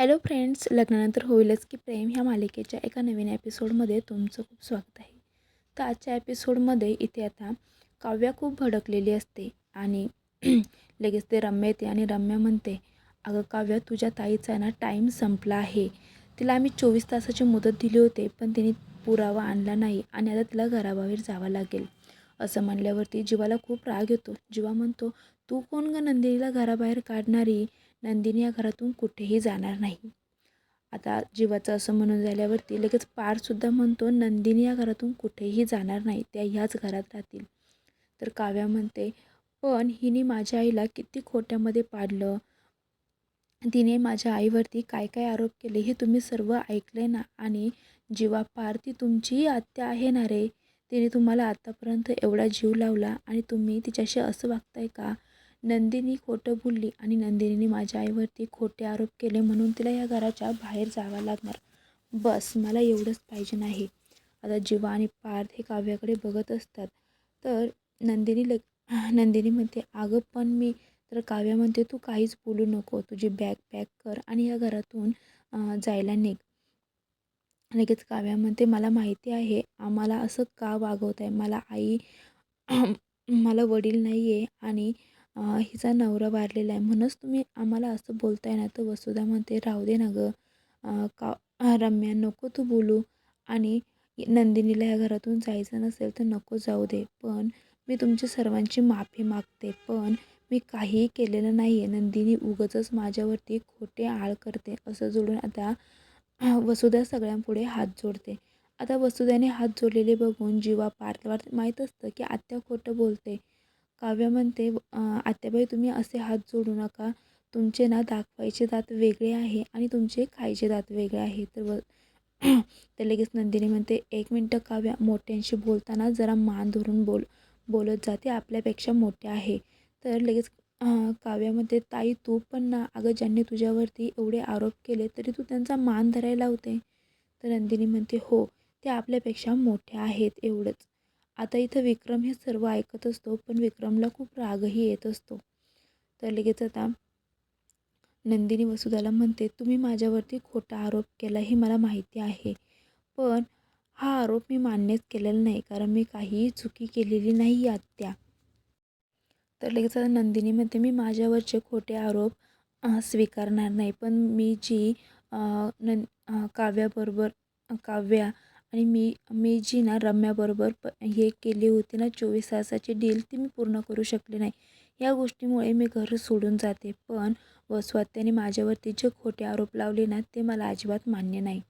Hello friends लग्नानंतर होईलच की प्रेम ह्या मालिकेच्या एका नवीन एपिसोडमध्ये तुमचं खूप स्वागत आहे. तर आजच्या एपिसोडमध्ये इथे आता काव्या खूप भडकलेली असते आणि लगेच ते रम्या येते आणि रम्या म्हणते अगं काव्या तुझ्या ताईचा ना टाईम संपला आहे. तिला आम्ही चोवीस तासाची मुदत दिली होती पण तिने पुरावा आणला नाही आणि आता तिला घराबाहेर जावं लागेल. असं म्हणल्यावरती जीवाला खूप राग येतो. जीवा म्हणतो तू कोण ग नंदिनीला घराबाहेर काढणारी? नंदिनी या घरातून कुठेही जाणार नाही. आता जीवाचं असं म्हणून झाल्यावरती लगेच पारसुद्धा म्हणतो नंदिनी या घरातून कुठेही जाणार नाही त्या ह्याच घरात राहतील. तर काव्या म्हणते पण हिने माझ्या आईला किती खोट्यामध्ये पाडलं. तिने माझ्या आईवरती काय काय आरोप केले हे तुम्ही सर्व ऐकले ना? आणि जीवा पार ती तुमचीही आत्या आहे ना रे? तिने तुम्हाला आत्तापर्यंत एवढा जीव लावला आणि तुम्ही तिच्याशी असं वागताय का? नंदिनी खोटं बोलली आणि नंदिनीने माझ्या आईवरती खोटे आरोप केले म्हणून तिला या घराच्या बाहेर जावं लागणार. बस मला एवढंच पाहिजे नाही. आता जीवा आणि पार्थ हे काव्याकडे बघत असतात. तर नंदिनी लग नंदिनी म्हणते अगं पण मी तर काव्या म्हणते तू काहीच बोलू नको. तुझी बॅग पॅक कर आणि या घरातून जायला निघ. लगेच काव्या म्हणते मला माहिती आहे आम्हाला असं का वागवत आहे मला आई मला वडील नाही आहे आणि हिचा नवरा वारलेला आहे. म्हणूनच तुम्ही आम्हाला असं बोलताय ना तर वसुधा म्हणते राहू दे ना गं. का रम्या नको तू बोलू. आणि नंदिनीला या घरातून जायचं नसेल तर नको जाऊ दे. पण मी तुमची सर्वांची माफी मागते. पण मी काहीही केलेलं नाही आहे नंदिनी उगचच माझ्यावरती खोटे आळ करते. असं जोडून आता वसुधा सगळ्यांपुढे हात जोडते. आता वसुधाने हात जोडलेले बघून जीवा पार्थला माहीत असतं की आत्या खोटं बोलते. काव्य म्हणते आत्याबाई तुम्ही असे हात जोडू नका. तुमचे ना दाखवायचे दात वेगळे आहे आणि तुमचे खायचे दात वेगळे आहे. तर व तर लगेच नंदिनी म्हणते एक मिनटं काव्या मोठ्यांशी बोलताना जरा मान धरून बोल बोलत जाते आपल्यापेक्षा मोठे आहे. तर लगेच काव्यामध्ये ताई तू पण ना अगं ज्यांनी तुझ्यावरती एवढे आरोप केले तरी तू त्यांचा मान धरायला होते. तर नंदिनी म्हणते हो ते आपल्यापेक्षा मोठे आहेत एवढंच. आता इथं विक्रम हे सर्व ऐकत असतो पण विक्रमला खूप रागही येत असतो. तर लगेच आता नंदिनी वसुधाला म्हणते तुम्ही माझ्यावरती खोटा आरोप केला हे मला माहिती आहे पण हा आरोप मी मान्यच केलेला नाही कारण मी काहीही चुकी केलेली नाही आत्या. तर लगेच आता नंदिनी म्हणते मी माझ्यावरचे खोटे आरोप स्वीकारणार नाही पण मी जी नं काव्याबरोबर काव्या आणि मी मी जी ना रम्याबरोबर प हे केली होती ना चोवीस तासाची डील ती मी पूर्ण करू शकले नाही. या गोष्टीमुळे मी घर सोडून जाते. पण वस्वात्याने माझ्यावरती जे खोटे आरोप लावले ना ते मला अजिबात मान्य नाही.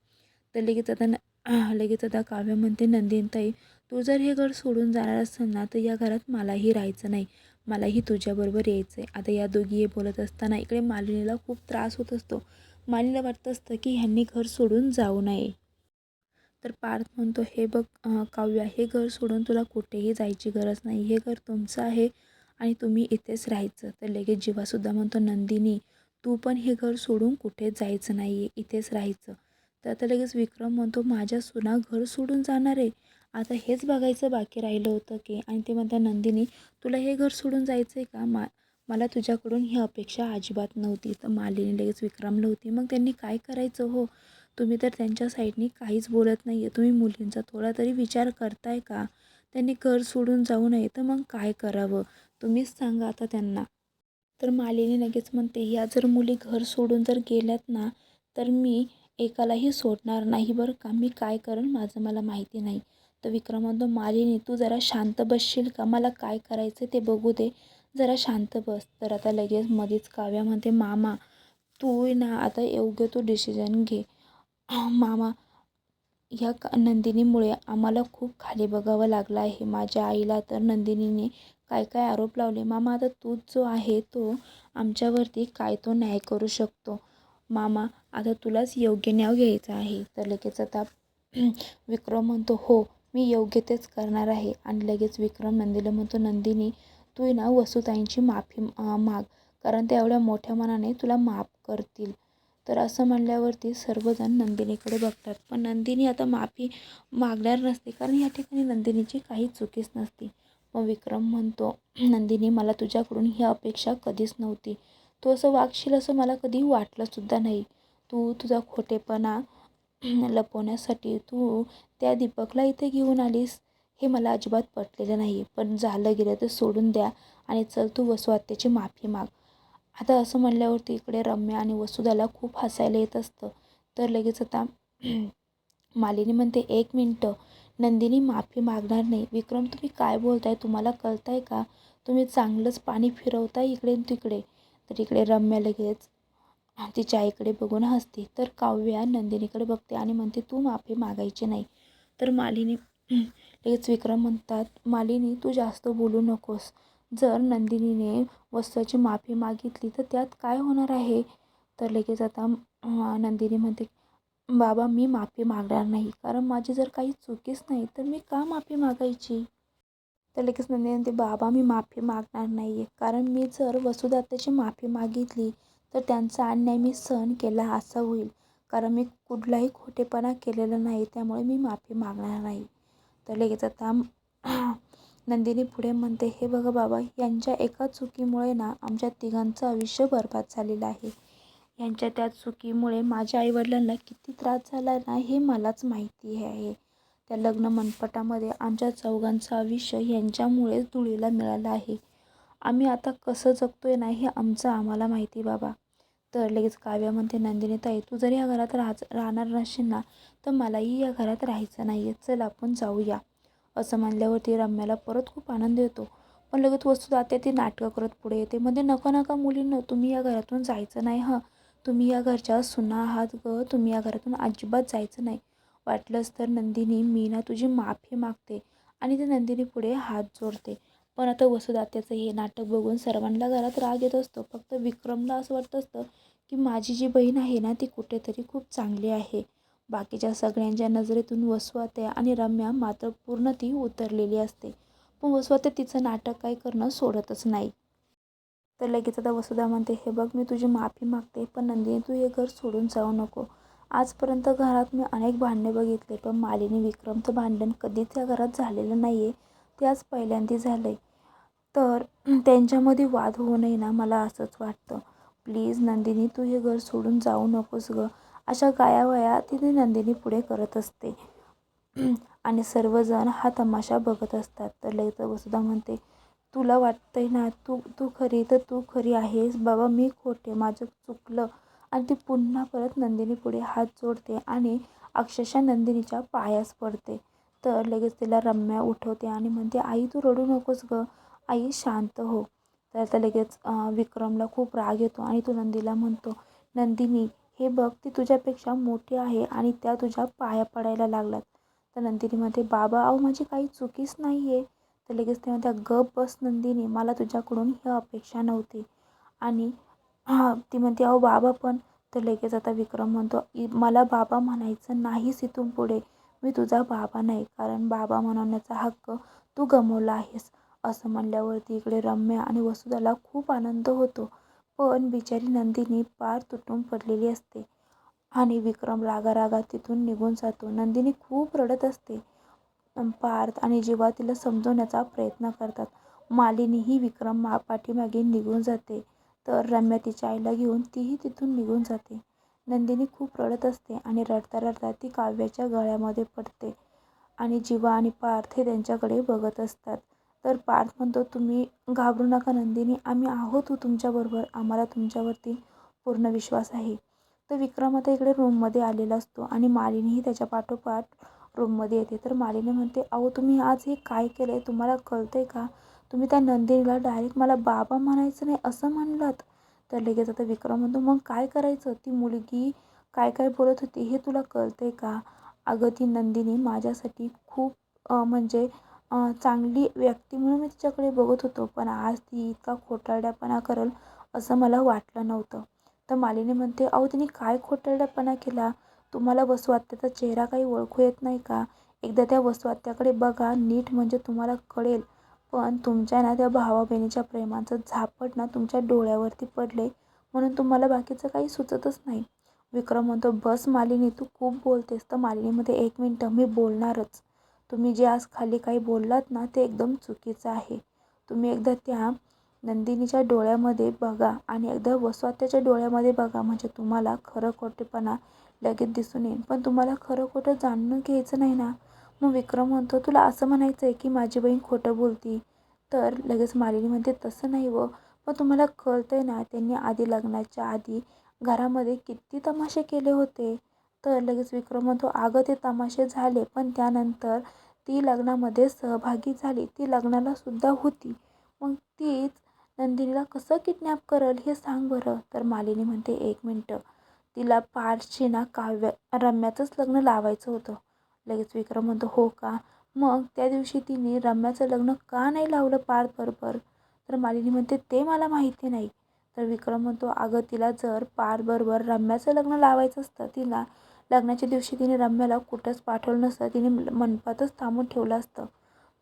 तर लगेच आता न लगेच आता काव्य म्हणते नंदिनताई तू जर हे घर सोडून जाणार असेल ना तर या घरात मलाही राहायचं नाही. मलाही तुझ्याबरोबर यायचं आहे आता या दोघी हे बोलत असताना इकडे मालिनीला खूप त्रास होत असतो. मालिनीला वाटतं असतं की ह्यांनी घर सोडून जाऊ नये. तर पार्थ म्हणतो हे बघ काव्या हे घर सोडून तुला कुठेही जायची गरज नाही. हे घर तुमचं आहे आणि तुम्ही इथेच राहायचं. तर लगेच जीवासुद्धा म्हणतो नंदिनी तू पण हे घर सोडून कुठेच जायचं नाही आहे इथेच राहायचं. तर आता लगेच विक्रम म्हणतो माझ्या सुना घर सोडून जाणार आहे. आता हेच बघायचं बाकी राहिलं होतं की. आणि ते म्हणतात नंदिनी तुला हे घर सोडून जायचं आहे का? मा मला तुझ्याकडून ही अपेक्षा अजिबात नव्हती. तर मालिनी लगेच विक्रमलं होती मग त्यांनी काय करायचं हो? तुम्ही तर त्यांच्या साईडनी काहीच बोलत नाही आहे तुम्ही मुलींचा थोडा तरी विचार करताय का? त्यांनी घर सोडून जाऊ नये तर मग काय करावं? तुम्हीच सांगा आता त्यांना. तर मालिनी लगेच म्हणते ह्या जर मुली घर सोडून जर गेल्यात ना तर मी एकालाही सोडणार नाही बरं का? मी काय करेन माझं मला माहिती नाही. तर विक्रम म्हणतो मालिनी तू जरा शांत बसशील का? मला काय करायचं ते बघू दे. जरा शांत बस. तर आता लगेच मध्येच काव्या म्हणते मामा तू ना आता योग्य तू डिसिजन घे. मामा. ह्या का नंदिनीमुळे आम्हाला खूप खाली बघावं लागलं आहे. माझ्या आईला तर नंदिनीने काय काय आरोप लावले? मामा आता तूच जो आहे तो आमच्यावरती काय तो न्याय करू शकतो? मामा आता तुलाच योग्य न्याय घ्यायचा आहे. तर लगेच आता विक्रम म्हणतो हो मी योग्य तेच करणार आहे. आणि लगेच विक्रम नंदीला म्हणतो नंदिनी तू ना वसुताईंची माफी माग. कारण त्या एवढ्या मोठ्या मनाने तुला माफ करतील. तर असं म्हणल्यावरती सर्वजण नंदिनीकडे बघतात. पण नंदिनी आता माफी मागणार नसते कारण या ठिकाणी नंदिनीची काही चुकीच नसती. मग विक्रम म्हणतो नंदिनी मला तुझ्याकडून ही अपेक्षा कधीच नव्हती. तू असं वागशील असं मला कधी वाटलंसुद्धा नाही. तू तुझा खोटेपणा लपवण्यासाठी तू त्या दीपकला इथे घेऊन आलीस हे मला अजिबात पटलेलं नाही. पण झालं गेलं तर सोडून द्या आणि चल तू वसू त्याची माफी माग. आता असं म्हणल्यावरती इकडे रम्या आणि वसुधाला खूप हसायला येत असतं. तर लगेच आता मालिनी म्हणते एक मिनटं. नंदिनी माफी मागणार नाही. विक्रम तुम्ही काय बोलताय? तुम्हाला कळताय का? तुम्ही चांगलंच पाणी फिरवताय इकडे तिकडे. तर इकडे रम्या लगेच तिच्या आईकडे बघून हसते. तर काव्या नंदिनीकडे बघते आणि म्हणते तू माफी मागायची नाही. तर मालिनी लगेच विक्रम म्हणतात मालिनी तू जास्त बोलू नकोस. जर नंदिनीने वस्तूची माफी मागितली तर त्यात काय होणार आहे? तर लगेच आता नंदिनी म्हणते बाबा मी माफी मागणार नाही. कारण माझी जर काही चुकीच नाही तर मी का माफी मागायची? तर लगेच नंदिनी म्हणते बाबा मी माफी मागणार नाही आहे कारण मी जर वसुदात्याची माफी मागितली तर त्यांचा अन्याय मी सहन केला असा होईल. कारण मी कुठलाही खोटेपणा केलेला नाही त्यामुळे मी माफी मागणार नाही. तर लगेच आता नंदिनी पुढे म्हणते हे बघा बाबा यांच्या एका चुकीमुळे ना आमच्या तिघांचं आयुष्य बरबाद झालेलं आहे. यांच्या त्या चुकीमुळे माझ्या आईवडिलांना किती त्रास झाला ना हे मलाच माहिती आहे. त्या लग्न मनपटामध्ये आमच्या चौघांचं आयुष्य यांच्यामुळेच धुळीला मिळालं आहे. आम्ही आता कसं जगतोय ना हे आमचं आम्हाला माहिती बाबा. तर लगेच काव्या म्हणते नंदिनी ताई तू जर या घरात राह राहणार नसेल ना तर मलाही या घरात राहायचं नाही आहे चल आपण जाऊया. असं म्हणल्यावरती रम्याला परत खूप आनंद येतो. पण लगेच वस्तू जाते ती नाटकं करत पुढे येते. म्हणजे नका नका मुलींनो तुम्ही या घरातून जायचं नाही हां. तुम्ही या घरच्या सुना आहात ग. तुम्ही या घरातून अजिबात जायचं नाही. वाटलंच तर नंदिनी मी ना तुझी माफी मागते. आणि ते नंदिनी पुढे हात जोडते. पण आता वसुदात्याचं हे नाटक बघून सर्वांना घरात राग येत असतो. फक्त विक्रमला असं वाटत असतं की माझी जी बहीण आहे ना ती कुठेतरी खूप चांगली आहे. बाकीच्या सगळ्यांच्या नजरेतून वसुआत्या आणि रम्या मात्र पूर्ण ती उतरलेली असते. पण वसुआत्या तिचं नाटक काय करणं सोडतच नाही. तर लगेच आता वसुधा म्हणते हे बघ मी तुझी माफी मागते पण नंदिनी तू हे घर सोडून जाऊ नको. आजपर्यंत घरात मी अनेक भांडणे बघितले पण मालिनी विक्रमचं भांडण कधीच या घरात झालेलं नाही आहे ते आज पहिल्यांदा झालं आहे तर त्यांच्यामध्ये वाद होऊ नये ना मला असंच वाटतं. प्लीज नंदिनी तू हे घर सोडून जाऊ नकोस गं. अशा गायावया तिने नंदिनी पुढे करत असते. आणि सर्वजण हा तमाशा बघत असतात. तर लगेच वसुधा म्हणते तुला वाटतंय ना तू तू खरी तर तू खरी आहेस. बाबा मी खोटे माझं चुकलं. आणि ती पुन्हा परत नंदिनी पुढे हात जोडते आणि अक्षरशः नंदिनीच्या पायास पडते. तर लगेच तिला रम्या उठवते आणि म्हणते आई तू रडू नकोस ग. आई शांत हो. तर आता लगेच विक्रमला खूप राग येतो आणि तो नंदीला म्हणतो नंदिनी हे बघ ती तुझ्यापेक्षा मोठी आहे आणि त्या तुझ्या पाया पडायला लागलात तर नंदिनी म्हणते बाबा अहो माझी काही चुकीच नाही आहे तर लगेच ते म्हणते गप बस नंदिनी मला तुझ्याकडून ही अपेक्षा नव्हती. आणि हां ती म्हणते अहो बाबा पण. तर लगेच आता विक्रम म्हणतो मला बाबा म्हणायचं नाहीच इथून पुढे. मी तुझा बाबा नाही कारण बाबा म्हणण्याचा हक्क तू गमवला आहेस. असं म्हणल्यावरती इकडे रम्या आणि वसुधाला खूप आनंद होतो. पण बिचारी नंदिनी पार तुटून पडलेली असते आणि विक्रम रागारागा तिथून निघून जातो. नंदिनी खूप रडत असते. पार्थ आणि जेव्हा तिला समजवण्याचा प्रयत्न करतात. मालिनीही विक्रम मा पाठीमागे निघून जाते तर रम्या तिच्या आईला घेऊन तीही तिथून निघून जाते. नंदिनी खूप रडत असते आणि रडता रडता ती काव्याच्या गळ्यामध्ये पडते आणि जीवा आणि पार्थ हे त्यांच्याकडे बघत असतात. तर पार्थ म्हणतो तुम्ही घाबरू नका नंदिनी आम्ही आहोत हो तुमच्याबरोबर आम्हाला तुमच्यावरती पूर्ण विश्वास आहे. तर विक्रम आता इकडे रूममध्ये आलेला असतो आणि मालिनीही त्याच्या पाठोपाठ रूममध्ये येते. तर मालिनी म्हणते अहो तुम्ही आज हे काय केलं आहे तुम्हाला कळतं आहे का? तुम्ही त्या नंदिनीला डायरेक्ट मला बाबा म्हणायचं नाही असं म्हणलात? तर लगेच आता विक्रम म्हणतो मग काय करायचं? ती मुलगी काय काय बोलत होती हे तुला कळतं आहे का? अगं ती नंदिनी माझ्यासाठी खूप म्हणजे चांगली व्यक्ती म्हणून मी तिच्याकडे बघत होतो पण आज ती इतका खोटारड्यापणा करेल असं मला वाटलं नव्हतं. तर मालिनी म्हणते अहो तिने काय खोटारड्यापणा केला? तुम्हाला वसुआत्याचा चेहरा काही ओळखू येत नाही का? एकदा त्या वसुआत्याकडे बघा नीट म्हणजे तुम्हाला कळेल. पण तुमच्या ना त्या भावा बहिणीच्या प्रेमाचं झापट ना तुमच्या डोळ्यावरती पडले म्हणून तुम्हाला बाकीचं काही सुचतच नाही. विक्रम म्हणतो बस मालिनी तू खूप बोलतेस. तर मालिनीमध्ये एक मिनटं मी बोलणारच. तुम्ही जे आज खाली काही बोललात ना ते एकदम चुकीचं आहे. तुम्ही एकदा त्या नंदिनीच्या डोळ्यामध्ये बघा आणि एकदा वसवात्याच्या डोळ्यामध्ये बघा. म्हणजे तुम्हाला खरं खोटेपणा लगेच दिसून येईल. पण तुम्हाला खरं खोटं जाणून घ्यायचं नाही ना. मग विक्रम म्हणतो तुला असं म्हणायचं आहे की माझी बहीण खोटं बोलती. तर लगेच मालिनी म्हणते तसं नाही व. पण तुम्हाला कळतं आहे ना त्यांनी आधी लग्नाच्या आधी घरामध्ये किती तमाशे केले होते. तर लगेच विक्रम म्हणतो अगं ते तमाशे झाले पण त्यानंतर ती लग्नामध्ये सहभागी झाली. ती लग्नाला सुद्धा होती. मग तीच नंदिनीला कसं किडनॅप करल हे सांग बरं. तर मालिनी म्हणते एक मिनटं. तिला पारशी ना काव्य रम्याचंच लग्न लावायचं होतं. लगेच विक्रम म्हणतो हो का? मग त्या दिवशी तिने रम्याचं लग्न का नाही लावलं पार्थबरोबर तर मालिनी म्हणते ते मला माहिती नाही. तर विक्रम म्हणतो अगं तिला जर पार्थबरोबर रम्याचं लग्न लावायचं असतं तिला लग्नाच्या दिवशी तिने रम्याला कुठंच पाठवलं नसतं. तिने मनपातच थांबून ठेवलं असतं.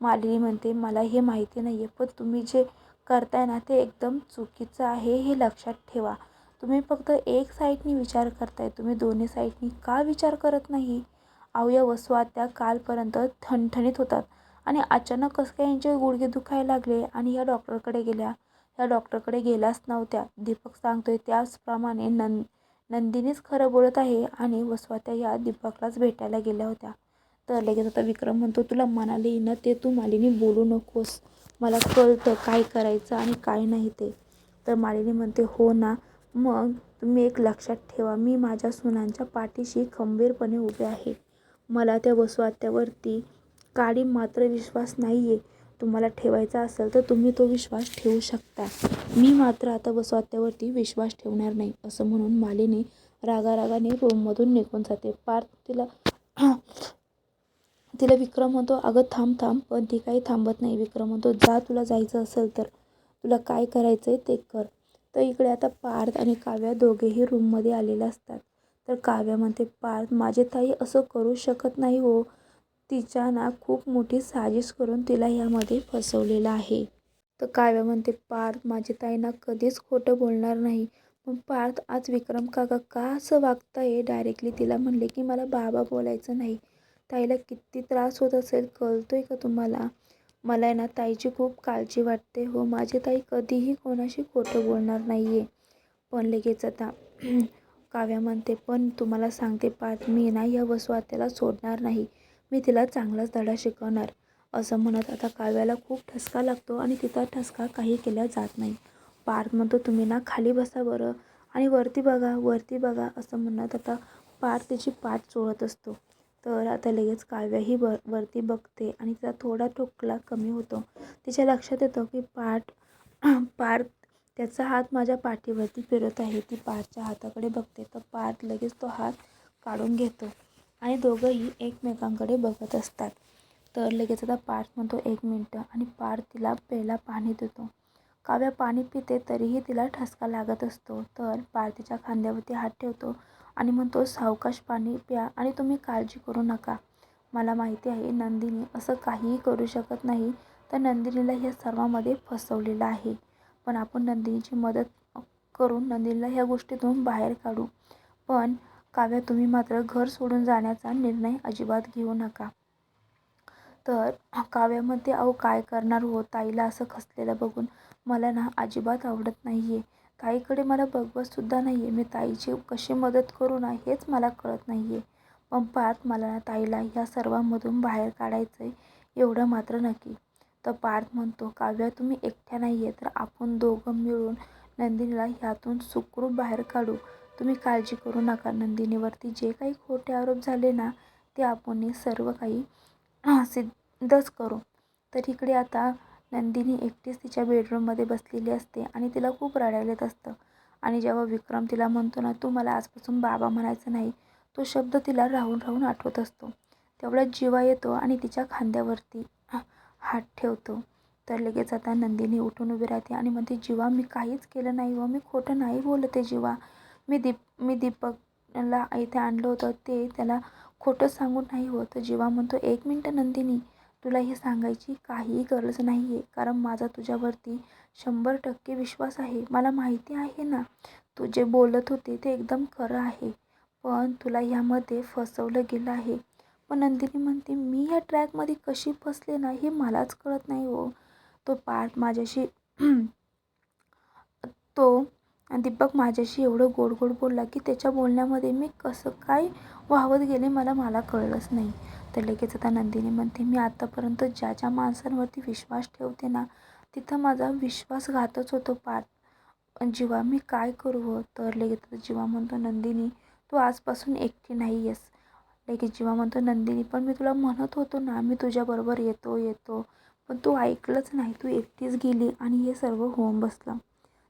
मालिनी म्हणते मला हे माहिती नाही आहे पण तुम्ही जे करताय ना ते एकदम चुकीचं आहे हे लक्षात ठेवा. तुम्ही फक्त एक साईडनी विचार करताय तुम्ही दोन्ही साईडनी का विचार करत नाही? अवयव त्या कालपर्यंत ठणठणीत होतात आणि अचानक कसं काय यांचे गुडघे दुखायला लागले आणि ह्या डॉक्टरकडे गेल्या? ह्या डॉक्टरकडे गेल्याच नव्हत्या. दीपक सांगतोय त्याचप्रमाणे नंद नंदिनीच खरं बोलत आहे आणि वसवात्या या दीपकलाच भेटायला गेल्या होत्या. तर लगेच आता विक्रम म्हणतो तुला मनाला येईन ते तू मालिनी बोलू नकोस. मला कळतं काय करायचं आणि काय नाही ते. तर मालिनी म्हणते हो ना. मग तुम्ही एक लक्षात ठेवा मी माझ्या सुनांच्या पाठीशी खंबीरपणे उभे आहे. मला त्या वसवात्यावरती काळी मात्र विश्वास नाही आहे तुम्हाला ठेवायचा असेल तर तुम्ही तो विश्वास ठेवू शकता. मी मात्र आता बसवात्यावरती विश्वास ठेवणार नाही असं म्हणून मालिनी रागारागाने रूममधून निघून जाते. पार्थ तिला तिला विक्रम म्हणतो अगं थांब थांब पण ती काही थांबत नाही. विक्रम म्हणतो जा तुला जायचं असेल तर. तुला काय करायचं आहे ते कर. तर इकडे आता पार्थ आणि काव्या दोघेही रूममध्ये आलेले असतात. तर काव्या म्हणते पार्थ माझे ताई असं करू शकत नाही हो. तिच्या ना खूप मोठी साजिश करून तिला यामध्ये फसवलेलं आहे. तर काव्या म्हणते पार्थ माझी ताई ना कधीच खोटं बोलणार नाही. पण पार्थ आज विक्रम काका का असं वागताय? डायरेक्टली तिला म्हणले की मला बाबा बोलायचं नाही. ताईला किती त्रास होत असेल कळतोय का तुम्हाला? मला आहे ना ताईची खूप काळजी वाटते. हो माझी ताई कधीही कोणाशी खोटं बोलणार नाही आहे पण लगेच आता काव्या म्हणते पण तुम्हाला सांगते पार्थ मी ना या वसवात्याला सोडणार नाही. मी तिला चांगलाच धडा शिकवणार असं म्हणत आता काव्याला खूप ठसका लागतो आणि तिचा ठसका काही केला जात नाही. पार्थ म्हणतो तुम्ही ना खाली बसा बरं आणि वरती बघा वरती बघा असं म्हणत आता पार्थ तिची पाठ चोळत असतो. तर आता लगेच काव्याही वर वरती बघते आणि तिचा थोडा ठोकला कमी होतो. तिच्या लक्षात येतं की पाठ पार्थ त्याचा हात माझ्या पाठीवरती फिरत आहे. ती पार्थच्या हाताकडे बघते तर पार्थ लगेच तो हात काढून घेतो. आणि दोघंही एकमेकांकडे बघत असतात. तर लगेच आता पार्थ म्हणतो एक मिनटं. आणि पार्थ तिला प्यायला पाणी देतो. काव्या पाणी पिते तरीही तिला ठसका लागत असतो. तर पार्थीच्या खांद्यावरती हात ठेवतो आणि म्हणतो सावकाश पाणी प्या आणि तुम्ही काळजी करू नका. मला माहिती आहे नंदिनी असं काहीही करू शकत नाही. तर नंदिनीला ह्या सर्वामध्ये फसवलेलं आहे. पण आपण नंदिनीची मदत करून नंदिनीला ह्या गोष्टीतून बाहेर काढू. पण काव्या तुम्ही मात्र घर सोडून जाण्याचा निर्णय अजिबात घेऊ नका. तर काव्यामध्ये अहो काय करणार हो ताईला असं खसलेलं बघून मला ना अजिबात आवडत नाही आहे ताईकडे मला बघवतसुद्धा नाही आहे मी ताईची कशी मदत करू ना हेच मला कळत नाही आहे पण पार्थ मला ना ताईला ह्या सर्वांमधून बाहेर काढायचं आहे एवढं मात्र नक्की. तर पार्थ म्हणतो काव्या तुम्ही एकट्या नाही आहे तर आपण दोघं मिळून नंदिनीला ह्यातून सुखरूप बाहेर काढू. तुम्ही काळजी करू नका नंदिनीवरती. जे काही खोटे आरोप झाले ना ते आपण सर्व काही सिद्धच करू. तर इकडे आता नंदिनी एकटीच तिच्या बेडरूममध्ये बसलेली असते आणि तिला खूप रडायला येत असतं. आणि जेव्हा विक्रम तिला म्हणतो ना तू मला आजपासून बाबा म्हणायचं नाही तो शब्द तिला राहून राहून आठवत असतो. तेवढ्यात जीवा येतो आणि तिच्या खांद्यावरती हात ठेवतो. तर लगेच आता नंदिनी उठून उभी राहते आणि म्हणते जीवा मी काहीच केलं नाही व मी खोटं नाही बोलते जीवा. मी दीप मी दीपकला इथे आणलं होतं. ते त्याला खोटं सांगून नाही होतं. जीवा म्हणतो एक मिनटं नंदिनी तुला हे सांगायची काहीही गरज नाही आहे कारण माझा तुझ्यावरती शंभर टक्के विश्वास आहे. मला माहिती आहे ना तू जे बोलत होते ते एकदम खरं आहे पण तुला ह्यामध्ये फसवलं गेलं आहे. पण नंदिनी म्हणते मी ह्या ट्रॅकमध्ये कशी फसले ना हे मलाच कळत नाही हो. तो पार्ट माझ्याशी तो दीपक माझ्याशी एवढं गोड गोड बोलला की त्याच्या बोलण्यामध्ये मी कसं काय वाहवत गेले मला मला कळलंच नाही. तर लगेच आता नंदिनी म्हणते मी आत्तापर्यंत ज्या ज्या माणसांवरती विश्वास ठेवते ना तिथं माझा विश्वासघातच होतो पार. जीवा मी काय करू हो? तर लगेच आता जीवा म्हणतो नंदिनी तू आजपासून एकटी नाही आहेस लगेच जीवा म्हणतो नंदिनी पण मी तुला म्हणत होतो ना मी तुझ्याबरोबर येतो येतो. पण तू ऐकलंच नाही तू एकटीच गेली आणि हे सर्व होऊन बसलं.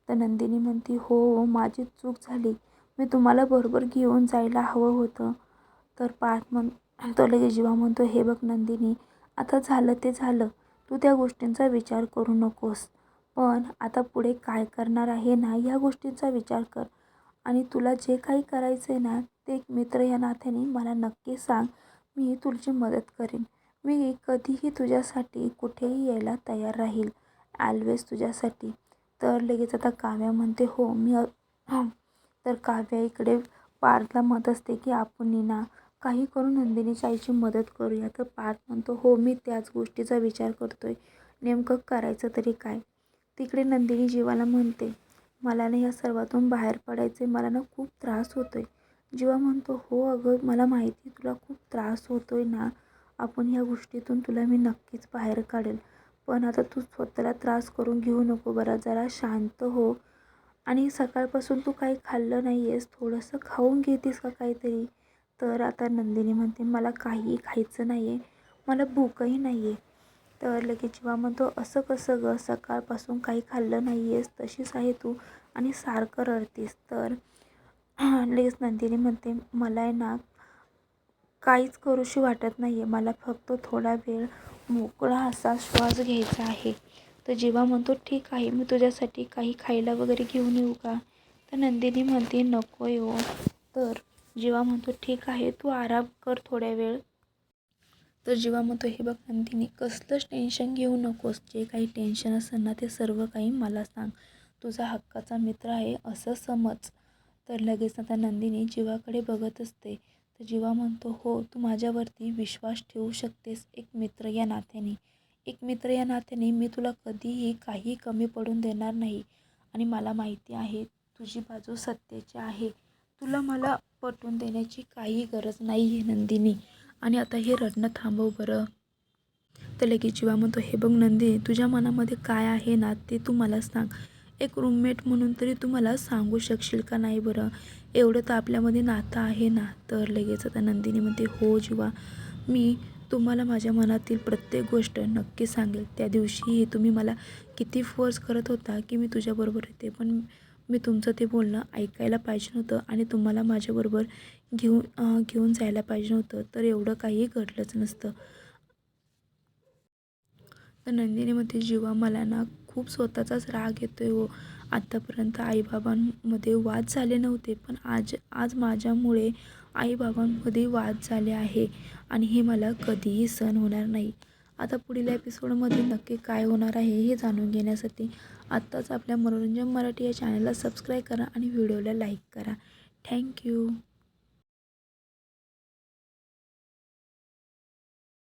तर नंदिनी म्हणते हो माझी चूक झाली. मी तुम्हाला बरोबर घेऊन जायला हवं होतं. तर पार्थ म्हण तो लगेच जीवा म्हणतो हे बघ नंदिनी आता झालं ते झालं. तू त्या गोष्टींचा विचार करू नकोस. पण आता पुढे काय करणार आहे ना ह्या गोष्टींचा विचार कर. आणि तुला जे काही करायचं आहे ना ते एक मित्र या नात्याने मला नक्की सांग. मी तुझी मदत करेन. मी कधीही तुझ्यासाठी कुठेही यायला तयार राहील. ॲल्वेज तुझ्यासाठी. तर लगेच आता काव्या म्हणते हो मी तर काव्या इकडे पार्थला मत असते की आपण ना काही करून नंदिनीच्या आईची मदत करूया. तर पार्थ म्हणतो हो मी त्याच गोष्टीचा विचार करतोय. नेमकं करायचं तरी काय? तिकडे नंदिनी जीवाला म्हणते मला ना या सर्वातून बाहेर पडायचे मला ना खूप त्रास होतोय. जीवा म्हणतो हो अगं मला माहिती तुला खूप त्रास होतोय ना. आपण ह्या गोष्टीतून तुला मी नक्कीच बाहेर काढेल. पण आता तू स्वतःला त्रास करून घेऊ नको बरं जरा शांत हो. आणि सकाळपासून तू काही खाल्लं नाही आहेस थोडंसं खाऊन घेतेस का काहीतरी? तर आता नंदिनी म्हणते मला काहीही खायचं नाही आहे मला भूकही नाही आहे तर लगेच जेव्हा म्हणतो असं कसं गं? सकाळपासून काही खाल्लं नाही आहेस तशीच आहे तू आणि सारखं रडतेस. तर लगेच नंदिनी म्हणते मला आहे ना काहीच करूशी वाटत नाही आहे मला फक्त थोडा वेळ मोकळा असा श्वास घ्यायचा आहे. तर जीवा म्हणतो ठीक आहे मी तुझ्यासाठी काही खायला वगैरे घेऊन येऊ का? तर नंदिनी म्हणते नको येऊ हो. तर जीवा म्हणतो ठीक आहे तू आराम कर थोड्या वेळ. तर जीवा म्हणतो हे बघ नंदिनी कसलंच टेन्शन घेऊ नकोस. जे काही टेन्शन असेल ना ते सर्व काही मला सांग. तुझा हक्काचा मित्र आहे असं समज. तर लगेच आता नंदिनी जीवाकडे बघत असते. तर जीवा म्हणतो हो तू माझ्यावरती विश्वास ठेवू शकतेस एक मित्र या नात्याने. एक मित्र या नात्याने मी तुला कधीही काही कमी पडून देणार नाही आणि मला माहिती आहे तुझी बाजू सत्याची आहे. तुला मला पटवून देण्याची काही गरज नाही आहे नंदिनी. आणि आता हे रडणं थांबव बरं. तर लगेच जीवा म्हणतो हे बघ नंदी तुझ्या मनामध्ये काय आहे ना ते तू मला सांग. एक रूममेट म्हणून तरी तू मला सांगू शकशील का? नाही बरं. एवढं तर आपल्यामध्ये नातं आहे ना. तर लगेच आता नंदिनी म्हणते हो जीवा मी तुम्हाला माझ्या मनातील प्रत्येक गोष्ट नक्की सांगेल. त्या दिवशीही तुम्ही मला किती फोर्स करत होता की मी तुझ्याबरोबर येते. पण मी तुमचं ते बोलणं ऐकायला पाहिजे नव्हतं आणि तुम्हाला माझ्याबरोबर घेऊन घेऊन जायला पाहिजे नव्हतं. तर एवढं काही घडलंच नसतं. तर नंदिनीमध्ये जीवा मला ना खूप स्वतःचाच राग येतो आहे हो आत्तापर्यंत आईबाबांमध्ये वाद झाले नव्हते पण आज आज माझ्यामुळे आईबाबांमध्ये वाद झाले आहे आणि हे मला कधीही सहन होणार नाही. आता पुढील एपिसोडमध्ये नक्की काय होणार आहे हे जाणून घेण्यासाठी आत्ताच आपल्या मनोरंजन मराठी या चॅनलला सबस्क्राईब करा आणि व्हिडिओला लाईक करा. थँक्यू